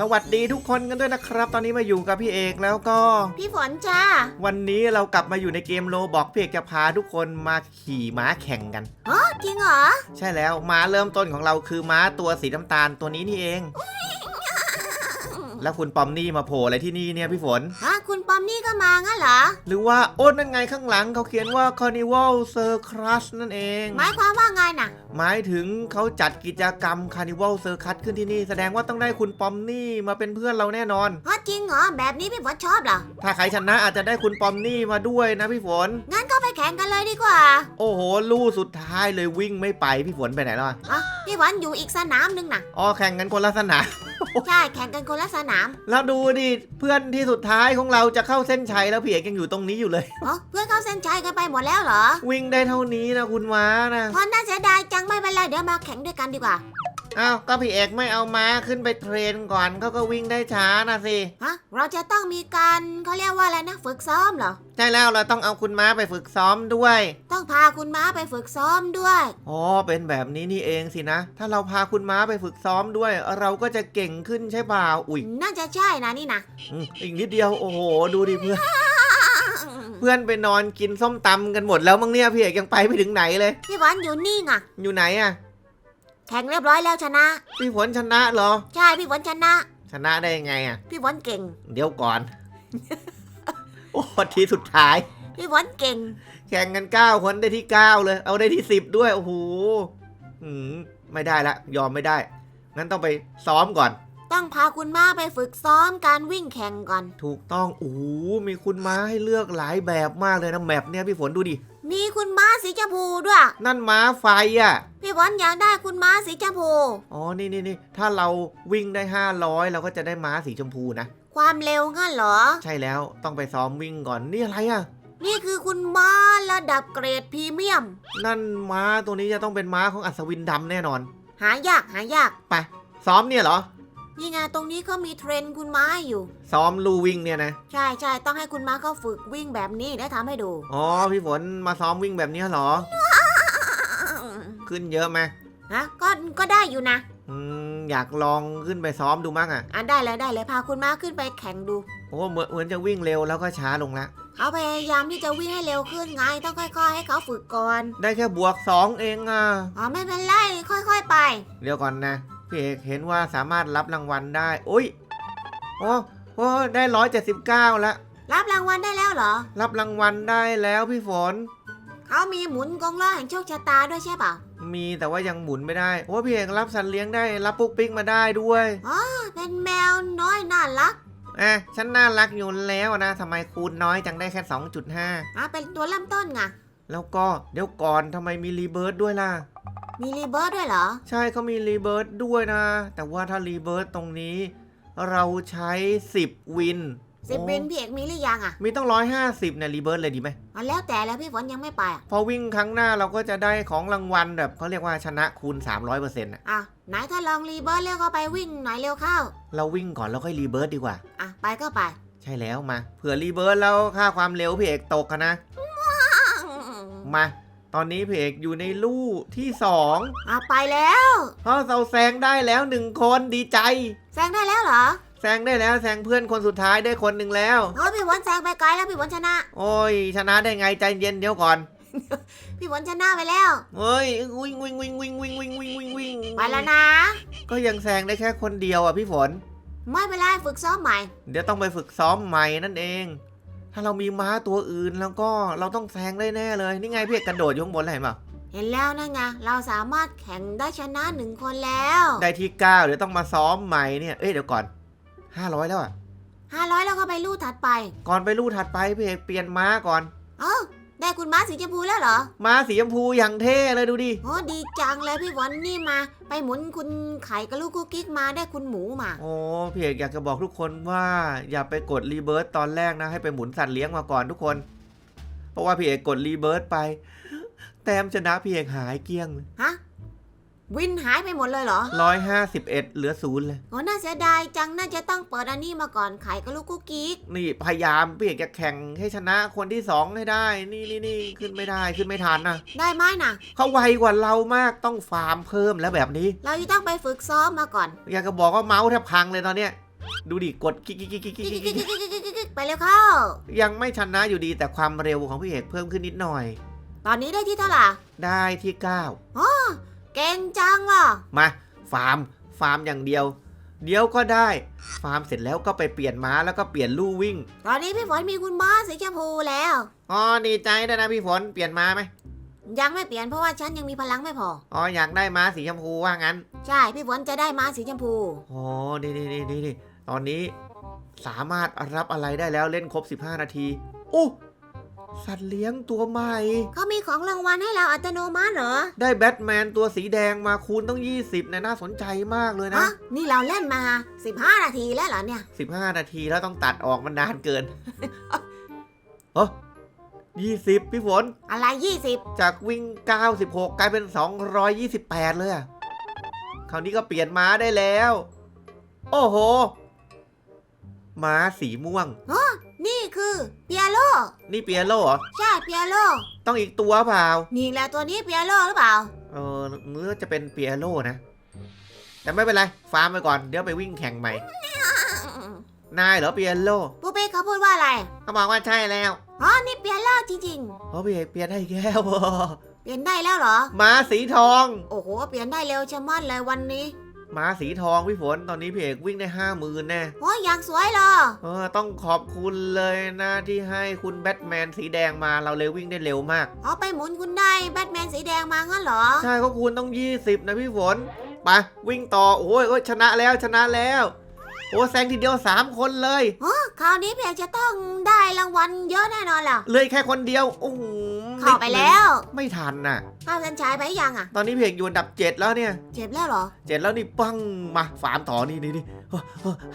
สวัสดีทุกคนกันด้วยนะครับ ตอนนี้มาอยู่กับพี่เอกแล้วก็ พี่ฝนจ้า วันนี้เรากลับมาอยู่ในเกมโลบอกพี่เอกจะพาทุกคนมาขี่ม้าแข่งกันอ๋อจริงเหรอ ใช่แล้วม้าเริ่มต้นของเราคือม้าตัวสีน้ำตาลตัวนี้นี่เอง แล้วคุณปอมนี่มาโผล่อะไรที่นี่เนี่ยพี่ฝน ฮะ คุณปอมนี่ก็มางั้นเหรอ หรือว่าโอ้นั่นไงข้างหลังเขาเขียนว่า Carnival Circus นั่นเอง หมายความว่าไงน่ะ หมายถึงเขาจัดกิจกรรม Carnival Circus ขึ้นที่นี่ แสดงว่าต้องได้คุณปอมนี่มาเป็นเพื่อนเราแน่นอน ฮะจริงเหรอ แบบนี้พี่ฝนชอบเหรอ ถ้าใครชนะอาจจะได้คุณปอมนี่มาด้วยนะพี่ฝน งั้นก็ไปแข่งกันเลยดีกว่าโอ้โห ลู่สุดท้ายเลยวิ่งไม่ไปพี่ฝนไปไหนแล้วอะอ๋อพี่ฝนอยู่อีกสนามหนึงน่ะ อ๋อแข่งกันคนละสนาม ใช่ แข่งกันคนละสนาม แล้วดูดิเพื่อนที่สุดท้ายของเราจะเข้าเส้นชัยแล้วพี่เอกยังอยู่ตรงนี้อยู่เลย อ๋อเพื่อนเข้าเส้นชัยกันไปหมดแล้วเหรอ วิ่งได้เท่านี้นะคุณว้านะพอน่าเสียดายจังไม่เป็นไรเดี๋ยวมาแข่งด้วยกันดีกว่า อ้าวก็พี่เอกไม่เอาม้าขึ้นไปเทรนก่อนเขาก็วิ่งได้ช้านะสิ ฮะ เราจะต้องมีการเขาเรียกว่าอะไรนะฝึกซ้อมเหรอ ใช่แล้วเราต้องเอาคุณม้าไปฝึกซ้อมด้วย ต้องพาคุณม้าไปฝึกซ้อมด้วย อ๋อ เป็นแบบนี้นี่เองสินะ ถ้าเราพาคุณม้าไปฝึกซ้อมด้วย เราก็จะเก่งขึ้นใช่เปล่าอุ้ยน่าจะใช่นะนี่นะอืมอีกนิดเดียว โอ้โห ดูดิเพื่อน เพื่อนไปนอนกินส้มตำกันหมดแล้วมั้งเนี่ยพี่เอกยังไปไม่ถึงไหนเลย พี่ฝนอยู่นี่ไงอยู่ไหนอะ แข่งเรียบร้อยแล้วชนะ พี่ฝนชนะเหรอ ใช่พี่ฝนชนะ ชนะได้ยังไงอะพี่ฝนเก่ง เดี๋ยวก่อน โอ้ทีสุดท้าย พี่ฝนเก่ง แข่งกันเก้าคนได้ที่เก้าเลย เอาได้ที่สิบด้วย โอ้โหอืมไม่ได้ละ ยอมไม่ได้ งั้นต้องไปซ้อมก่อน ต้องพาคุณม้าไปฝึกซ้อมการวิ่งแข่งก่อน ถูกต้อง โอ้โหมีคุณม้าให้เลือกหลายแบบมากเลยนะแมปเนี่ยพี่ฝนดูดิ มีคุณม้าสีชมพูด้วย นั่นม้าไฟอะ พี่ฝนอยากได้คุณม้าสีชมพู อ๋อ นี่นี่นี่ถ้าเราวิ่งได้ 500 เราก็จะได้ม้าสีชมพูนะ ความเร็วงั้นเหรอ ใช่แล้วต้องไปซ้อมวิ่งก่อน นี่อะไรอะ นี่คือคุณม้าระดับเกรดพรีเมียม นั่นม้าตัวนี้จะต้องเป็นม้าของอัศวินดำแน่นอน หายากหายาก ไป ซ้อมเนี่ยเหรอ นี่ไงตรงนี้เขามีเทรนคุณม้าอยู่ ซ้อมลู่วิ่งเนี่ยนะ ใช่ใช่ต้องให้คุณม้าเขาฝึกวิ่งแบบนี้ได้ทำให้ดู อ๋อ พี่ฝนมาซ้อมวิ่งแบบเนี้ยเหรอ ขึ้นเยอะไหมฮะก็ก็ได้อยู่นะ อืมอยากลองขึ้นไปซ้อมดูมั้งอะอะได้เลยได้เลยพาคุณม้าขึ้นไปแข่งดู โอ้เหมือนเหมือนจะวิ่งเร็วแล้วก็ช้าลงละ เขาพยายามที่จะวิ่งให้เร็วขึ้นไงต้องค่อย ๆ ให้เขาฝึกก่อนได้แค่บวกสองเองอะ อ๋อไม่เป็นไรค่อย ๆ ไป เดี๋ยวก่อนนะ พี่เอกเห็นว่าสามารถรับรางวัลได้โอ้ยโอ้โอ้ได้ร้อยเจ็ดสิบเก้าแล้วรับรางวัลได้แล้วเหรอ รับรางวัลได้แล้วพี่ฝน เขามีหมุนกงล้อแห่งโชคชะตาด้วยใช่เปล่ามีแต่ว่ายังหมุนไม่ได้โอ้พี่เอกรับสัตว์เลี้ยงได้รับปุ๊กปิ๊กมาได้ด้วยเป็นแมวน้อยน่ารักอะฉันน่ารักอยู่แล้วนะทำไมคูณน้อยจังได้แค่ 2.5อะเป็นตัวเริ่มต้นไงแล้วก็เดี๋ยวก่อนทำไมมีรีเบิร์ดด้วยล่ะ มีรีเบิร์ดด้วยเหรอ ใช่เขามีรีเบิร์ดด้วยนะ แต่ว่าถ้ารีเบิร์ดตรงนี้ เราใช้ 10 วินสิบโอ้วินพี่เอกมีหรือยังอะ มีต้อง150เนี่ยรีเบิร์ดเลยดีไหมอ๋อแล้วแต่แล้วพี่ฝนยังไม่ไปอะพอวิ่งครั้งหน้าเราก็จะได้ของรางวัลแบบเขาเรียกว่าชนะคูณ 300%อะอะไหนถ้าลองรีเบิร์ดแล้วก็ไปวิ่งหน่อยเร็วเข้า เราวิ่งก่อนแล้วค่อยรีเบิร์ดดีกว่า อะ ไปก็ไป ใช่แล้วมาเผื่อรีเบิร์ดแล้วค่าความเร็วพี่เอกตกอะนะ มา ตอนนี้พี่เอกอยู่ในลู่ที่สองอะไปแล้วเพราะเราแซงได้แล้วหนึ่งคนดีใจ แซงได้แล้วเหรอ แซงได้แล้วแซงเพื่อนคนสุดท้ายได้คนหนึ่งแล้ว โอ้ยพี่ฝนแซงไปไกลแล้วพี่ฝนชนะ โอ้ย ชนะได้ไงใจเย็นเดี๋ยวก่อน พี่ฝนชนะไปแล้ว เฮ้ยวิ่งวิ่งวิ่งวิ่งวิ่งวิ่งวิ่งวิ่งวิ่งไปแล้วนะ ก็ยังแซงได้แค่คนเดียวอะพี่ฝน ไม่เป็นไรฝึกซ้อมใหม่ เดี๋ยวต้องไปฝึกซ้อมใหม่นั่นเอง ถ้าเรามีม้าตัวอื่นแล้วก็เราต้องแซงได้แน่เลย นี่ไงพี่เอกกระโดดอยู่ข้างบนเลยเห็นเปล่าเห็นแล้วนะไงเราสามารถแข่งได้ชนะหนึ่งคนแล้วได้ที่เก้าเดี๋ยวต้องมาซ้อมใหม่เนี่ย เอ้ยเดี๋ยวก่อน500แล้วอะห้าร้อยแล้วก็ไปลู่ถัดไป ก่อนไปลู่ถัดไปพี่เอกเปลี่ยนม้าก่อน เอ้า ได้คุณม้าสีชมพูแล้วเหรอม้าสีชมพูอย่างเท่เลยดูดิโอ้ดีจังเลยพี่ฝนนี่มา ไปหมุนคุณไข่กับลูกกุ๊กกิ๊กมาได้คุณหมูมา โอ้พี่เอกอยากจะบอกทุกคนว่าอย่าไปกดรีเบิร์ตตอนแรกนะให้ไปหมุนสัตว์เลี้ยงมาก่อนทุกคน เพราะว่าพี่เอกกดรีเบิร์ตไป แต้มชนะพี่เอกหายเกลี้ยง ฮะ วินหายไปหมดเลยเหรอร้อยห้าสิบเอ็ดเหลือศูนย์เลย โอ้น่าเสียดายจัง น่าจะต้องเปิดอันนี้มาก่อนไข่กับลูกกุ๊กกิ๊กนี่พยายามพี่เอกจะแข่งให้ชนะคนที่สองให้ได้ นี่นี่นี่ขึ้นไม่ได้ขึ้นไม่ทันนะได้ไหมน่ะเขาไวกว่าเรามากต้องฟาร์มเพิ่มแล้วแบบนี้ เราจะต้องไปฝึกซ้อมมาก่อน อยากจะบอกว่าเมาส์แทบพังเลยตอนเนี้ย ดูดิกดกิ๊กกิ๊กกิ๊กกิ๊กกิ๊กกิ๊กกิ๊กิ๊กกกิ๊กกิ๊กกิ๊กกิ๊กไปเร็วเข้า ยังไม่ชนะอยู่ดีแต่ความเร็วของพี่เอกเพิ่มขึ้นนิดหน่อย ตอนนี้ได้ที่เท่าไหร่ได้ที่เก่ งจังอะ9มาฟาร์มฟาร์มอย่างเดียว เดี๋ยวก็ได้ ฟาร์มเสร็จแล้วก็ไปเปลี่ยนม้าแล้วก็เปลี่ยนลู่วิ่ง ตอนนี้พี่ฝนมีคุณม้าสีชมพูแล้ว อ๋อดีใจด้วยนะพี่ฝนเปลี่ยนม้าไหมยังไม่เปลี่ยนเพราะว่าฉันยังมีพลังไม่พอ อ๋ออยากได้ม้าสีชมพูว่างั้น ใช่พี่ฝนจะได้ม้าสีชมพู อ๋อดีดีดีดีดีตอนนี้สามารถรับอะไรได้แล้วเล่นครบ 15 นาที โอ้ สัตว์เลี้ยงตัวใหม่ เขามีของรางวัลให้เราอัตโนมัติเหรอได้แบทแมนตัวสีแดงมาคูณต้อง 20นะน่าสนใจมากเลยนะ ฮะนี่เราเล่นมา 15 นาทีแล้วเหรอเนี่ย 15 นาทีแล้วต้องตัดออกมันนานเกินโอ้ยี่สิบพี่ฝน อะไร 20 จากวิ่ง 96 กลายเป็น 228 เลยอะคราวนี้ก็เปลี่ยนม้าได้แล้ว โอ้โห ม้าสีม่วงนี่ คือเปียโลนี่เปียโลเหรอ ใช่เปียโลต้องอีกตัวเปล่า นี่แหละตัวนี้เปียโลหรือเปล่า เออเมื่อจะเป็นเปียโลนะ แต่ไม่เป็นไร ฟาร์มไปก่อน เดี๋ยวไปวิ่งแข่งใหม่ นายเหรอเปียโลปูเป้เขาพูดว่าอะไร เขาบอกว่าใช่แล้วอ๋อ นี่เปียโลจริงเพราะพี่เอกเปลี่ยนให้แก้วๆเปลี่ยนได้แล้วเหรอม้าสีทอง โอ้โห เปลี่ยนได้เร็วชะมัดเลยวันนี้ ม้าสีทองพี่ฝนตอนนี้พี่เอกวิ่งได้ห้าหมื่นแน่โอ้ยอย่างสวยเลยเออต้องขอบคุณเลยนะที่ให้คุณแบทแมนสีแดงมาเราเลยวิ่งได้เร็วมากเอาไปหมุนคุณได้แบทแมนสีแดงมางั้นเหรอ ใช่ก็คูณต้อง 20 นะพี่ฝนไปวิ่งต่อโอ้ยโอ้ยชนะแล้วชนะแล้วโอ้แซงทีเดียว 3 คนเลยคราวนี้เพียจะต้องได้รางวัลเยอะแน่นอนแหละเลยแค่คนเดียวโอ้โห เข้าไปแล้วไม่ทันน่ะเข้าเส้นชัยไปยังอะ ตอนนี้พี่เอกอยู่อันดับ7แล้วเนี่ยเจ็บแล้วเหรอเจ็ดแล้วนี่ปังมาฟาร์มต่อนี่นี่นี่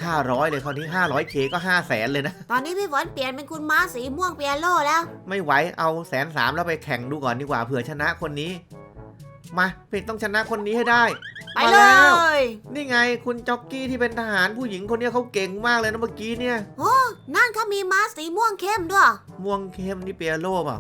ห้าร้อยเลยคราวนี้ห้าร้อยเคก็ห้าแสนเลยนะ ตอนนี้พี่ฝนเปลี่ยนเป็นคุณม้าสีม่วงเปียโลแล้ว ไม่ไหวเอาแสนสามแล้วไปแข่งดูก่อนดีกว่าเผื่อชนะคนนี้ มาเพกต้องชนะคนนี้ให้ได้ไปมาเลแล้วยนี่ไงคุณจ็อกกี้ที่เป็นทหารผู้หญิงคนเนี้ยเขาเก่งมากเลยนะเมื่อกี้เนี่ยนั่นเขามีม้าสีม่วงเข้มด้วย ม่วงเข้มนี่เปียโลเปล่า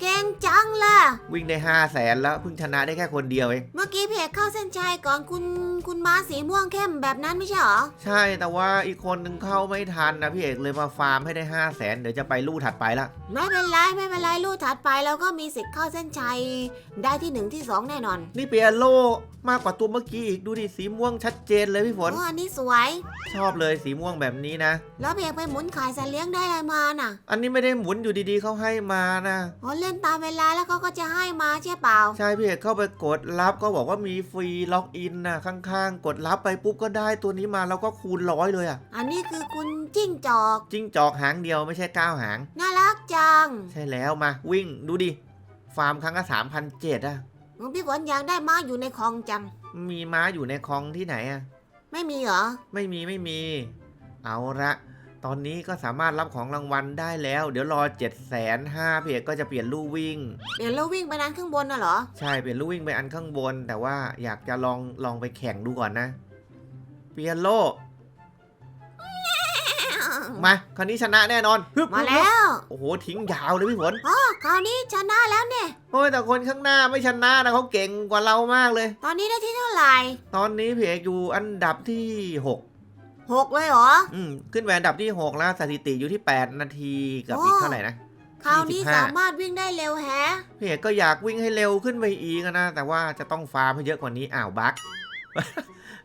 เก่งจังเลยวิ่งได้ห้าแสนแล้วเพิ่งชนะได้แค่คนเดียวเอง เมื่อกี้เพจเข้าเส้นชัยก่อนคุณคุณม้าสีม่วงเข้มแบบนั้นไม่ใช่เหรอ ใช่แต่ว่าอีกคนนึงเข้าไม่ทันนะพี่เอกเลยมาฟาร์มให้ได้ห้าแสนเดี๋ยวจะไปลู่ถัดไปละไม่เป็นไรไม่เป็นไรลู่ถัดไปแล้วก็มีสิทธิ์เข้าเส้นชัยได้ที่หนึ่งที่สองแน่นอน นี่เปียโลมากกว่าตัวเมื่อกี้อีกดูดิสีม่วงชัดเจนเลยพี่ฝนโอ้อันนี้สวย ชอบเลยสีม่วงแบบนี้นะ แล้วเพจไปหมุนขายสัตว์เลี้ยงได้อะไรมาน่ะ อันนี้ไม่ได้หมุนอยู่ดีๆเขาให้มานะอ๋อเล่นตามเวลาแล้วเขาก็จะให้มาใช่เปล่า ใช่พี่เอกเข้าไปกดรับก็บอกว่ามีฟรีล็อกอินนะข้างๆ กดรับไปปุ๊บก็ได้ตัวนี้มาแล้วก็คูณร้อยเลยอะอันนี้คือคุณจิ้งจอก จิ้งจอกหางเดียวไม่ใช่ก้าวหาง น่ารักจัง ใช่แล้วมาวิ่งดูดิ ฟาร์มครั้งละสามพันเจ็ดอะพี่ฝนอยากได้ม้าอยู่ในคลองจัง มีม้าอยู่ในคลองที่ไหนอะไม่มีเหรอ ไม่มีไม่มี เอาละ ตอนนี้ก็สามารถรับของรางวัลได้แล้ว เดี๋ยวรอ7จ็ดแสนห้าพี่เอกก็จะเปลี่ยนลู่วิ่ง เดี๋ยวเราวิ่งไปนั้นข้างบนน่ะเหรอ ใช่เปลี่ยนลู่วิ่งไปอันข้างบน แต่ว่าอยากจะลองลองไปแข่งดูก่อนนะ เปลี่ยนโลมาคราวนี้ชนะแน่นอนฮึบมาแล้ว โอ้โหทิ้งยาวเลยพี่ฝนอ๋อคราวนี้ชนะแล้วเนี่ยโอ้ยแต่คนข้างหน้าไม่ชนะนะเขาเก่งกว่าเรามากเลย ตอนนี้ได้ที่เท่าไหร่ ตอนนี้พี่เอกอยู่อันดับที่ 6 หกเลยเหรอ อืมขึ้นไปอันดับที่ 6 แล้วสถิติอยู่ที่ 8 นาทีกับโอ้อีกเท่าไหร่นะ คราวนี้25 สามารถวิ่งได้เร็วแฮะ พี่เอกก็อยากวิ่งให้เร็วขึ้นไปอีกนะ แต่ว่าจะต้องฟาร์มให้เยอะกว่านี้อ้าวบัก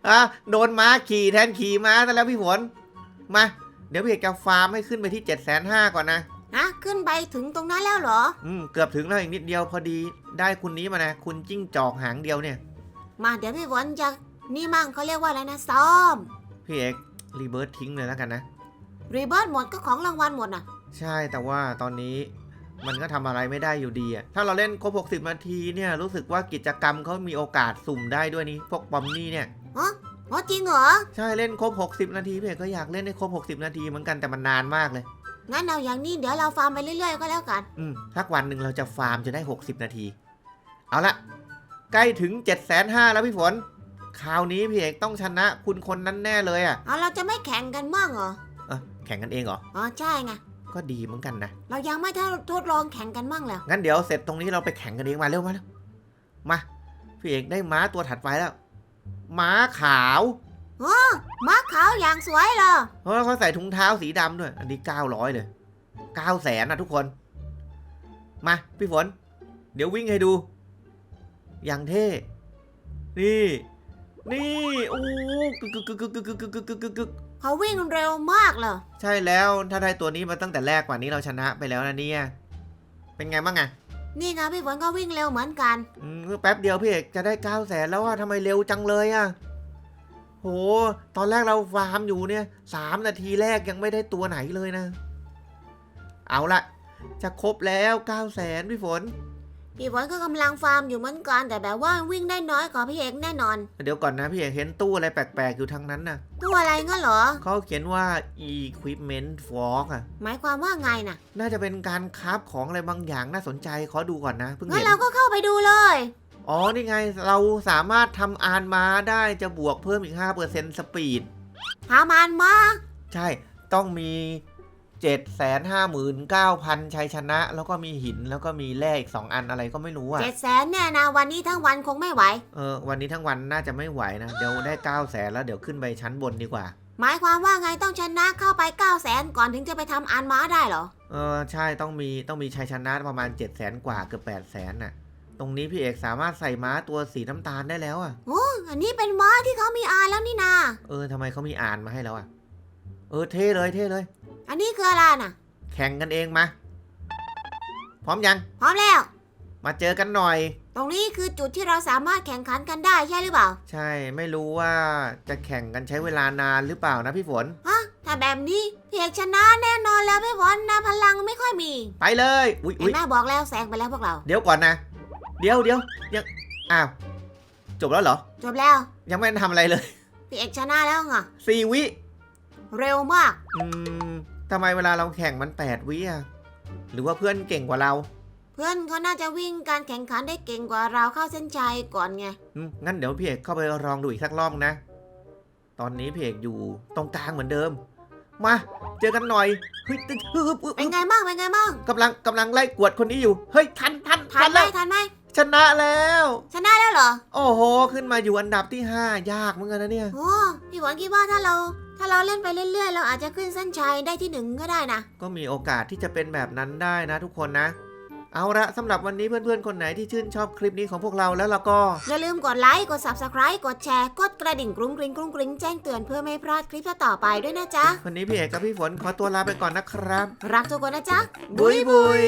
อะโดนม้าขี่แทนขี่ม้าซะแล้วพี่ฝนมา เดี๋ยวพี่เอกจะฟาร์มให้ขึ้นไปที่7จ็ดแสนห้าก่อนนะฮะขึ้นไปถึงตรงนั้นแล้วเหรอ อืมเกือบถึงแล้วอีกนิดเดียวพอดีได้คุณนี้มานะ คุณจิ้งจอกหางเดียวเนี่ย มาเดี๋ยวพี่ฝนจะนี่มั่งเขาเรียกว่าอะไรนะซ้อม พี่เอก รีเบิร์ตทิ้งเลยแล้วกันนะ รีเบิร์ดหมดก็ของรางวัลหมดน่ะ ใช่แต่ว่าตอนนี้มันก็ทำอะไรไม่ได้อยู่ดีอะถ้าเราเล่นครบ 60 นาทีเนี่ย รู้สึกว่ากิจกรรมเขามีโอกาสสุ่มได้ด้วยนี่พวกบอมนี่เนี่ย อ๋อจริงเหรอ ใช่เล่นครบ 60 นาทีพี่เอกก็อยากเล่นให้ครบ 60 นาทีเหมือนกันแต่มันนานมากเลย งั้นเอาอย่างนี้เดี๋ยวเราฟาร์มไปเรื่อยๆก็แล้วกัน อืมสักวันหนึ่งเราจะฟาร์มจะได้ 60 นาที เอาละใกล้ถึง7 5 0 0 0แล้วพี่ฝน คราวนี้พี่เอกต้องชนะคุณคนนั้นแน่เลยอะเอาเราจะไม่แข่งกันมั่งเหรอเอะแข่งกันเองเหรอ อ๋อใช่ไง ก็ดีเหมือนกันนะ เรายังไม่ทดลองแข่งกันมั่งแล้วงั้นเดี๋ยวเสร็จตรงนี้เราไปแข่งกันเองมาเร็วมาเร็วมาพี่เอกได้ม้าตัวถัดไปแล้ว ม้าขาวโอ้ม้าขาวอย่างสวยเลยเพราะว่าเขาใส่ถุงเท้าสีดำด้วย อันนี้900เลย9แสนนะทุกคน มาพี่ฝน เดี๋ยววิ่งให้ดู อย่างเท่ นี่ นี่โอ้กึกกึกกึกกึกกึกกึกกึกกึกกึกกึกเขาวิ่งเร็วมากเลยใช่แล้วถ้าได้ตัวนี้มาตั้งแต่แรกกว่านี้เราชนะไปแล้วนะเนี่ยเป็นไงบ้างอะนี่ไงพี่ฝนก็วิ่งเร็วเหมือนกันอืมแป๊บเดียวพี่เอกจะได้9แสนแล้วว่าทำไมเร็วจังเลยอะโห ตอนแรกเราฟาร์มอยู่เนี่ยสามนาทีแรกยังไม่ได้ตัวไหนเลยนะ เอาละจะครบแล้ว9แสนพี่ฝน พี่ฝนก็กำลังฟาร์มอยู่เหมือนกันแต่แบบว่าวิ่งได้น้อยกว่าพี่เอกแน่นอน เดี๋ยวก่อนนะพี่เอกเห็นตู้อะไรแปลกๆอยู่ทางนั้นน่ะ ตัวอะไรงั้นเหรอ เขาเขียนว่า equipment fork อะ หมายความว่าไงน่ะน่าจะเป็นการคราฟของอะไรบางอย่างน่าสนใจขอดูก่อนนะเพิ่งงั้นเห็น เราก็เข้าไปดูเลย อ๋อ นี่ไงเราสามารถทำอานมาได้จะบวกเพิ่มอีก 5%สปีด หามานมา ใช่ ต้องมี 759,000ชัยชนะ แล้วก็มีหินแล้วก็มีแร่อีก 2 อันอะไรก็ไม่รู้อะเจ็ดแสนเนี่ยนะวันนี้ทั้งวันคงไม่ไหว เออวันนี้ทั้งวันน่าจะไม่ไหวนะ เดี๋ยวได้9แสนแล้วเดี๋ยวขึ้นไปชั้นบนดีกว่า หมายความว่าไงต้องชนะเข้าไป 9 0 0แสนก่อนถึงจะไปทำอานม้าได้เหรอ เออใช่ต้องมีต้องมีชัยชนะประมาณ7แสนกว่าเกือบ8แสนน่ะ ตรงนี้พี่เอกสามารถใส่ม้าตัวสีน้ำตาลได้แล้วอะโอ้อันนี้เป็นม้าที่เขามีอานแล้วนี่นา เออทำไมเขามีอ่านมาให้แล้วอะเออเท่เลยเท่เลย อันนี้คืออะไรน่ะ แข่งกันเองมา พร้อมยัง พร้อมแล้ว มาเจอกันหน่อยตตรงนี้คือจุดที่เราสามารถแข่งขันกันได้ใช่หรือเปล่า ใช่ ไม่รู้ว่าจะแข่งกันใช้เวลานานหรือเปล่านะพี่ฝน ฮะ ถ้าแบบนี้พี่เอกชนะแน่นอนแล้วพี่ฝนนะพลังไม่ค่อยมีไปเลย อุ๊ยเห็อุ๊นยแม่บอกแล้วแซงไปแล้วพวกเรา เดี๋ยวก่อนนะ เดี๋ยวเดี๋ยวยัง อ้าว จบแล้วเหรอ จบแล้ว ยังไม่ได้ทำอะไรเลย พี่เอกชนะแล้วไงสี่วิ เร็วมาก อืม ทำไมเวลาเราแข่งมันแปดวิอะหรือว่าเพื่อนเก่งกว่าเราเพื่อนเขาน่าจะวิ่งการแข่งขันได้เก่งกว่าเราเข้าเส้นชัยก่อนไง อืมงั้นเดี๋ยวพี่เอกเข้าไปลองดูอีกสักรอบนะ ตอนนี้พี่เอกอยู่ตรงกลางเหมือนเดิม มา เจอกันหน่อย เฮ้ยตึ๊ดฮึบฮึบเป็นฮึบไงบ้างเป็นไงบ้าง กำลังกำลังไล่กวดคนนี้อยู่ เฮ้ยทันทันทันไหมแล้ว ทันไหมชนะแล้ว ชนะแล้วเหรอ โอ้โห ขึ้นมาอยู่อันดับที่ 5 ยากเหมือนกันนะเนี่ย โอ้พี่หวนคิดว่าถ้าเรา ถ้าเราเล่นไปเรื่อยๆ เราอาจจะขึ้นเส้นชัยได้ที่หนึ่งก็ได้นะ ก็มีโอกาสที่จะเป็นแบบนั้นได้นะทุกคนนะ เอาละสำหรับวันนี้เพื่อนๆ คนไหนที่ชื่นชอบคลิปนี้ของพวกเราแล้วเราก็ อย่าลืมกดไลค์ กด subscribe กดแชร์ กดกระดิ่งกรุ้งกริ้งกรุ้งกริ้งแจ้งเตือนเพื่อไม่ให้พลาดคลิปต่อๆไปด้วยนะจ๊ะ วันนี้พี่เอกกับพี่ฝนขอตัวลาไปก่อนนะครับ รักทุกคนนะจ๊ะ บุยบุย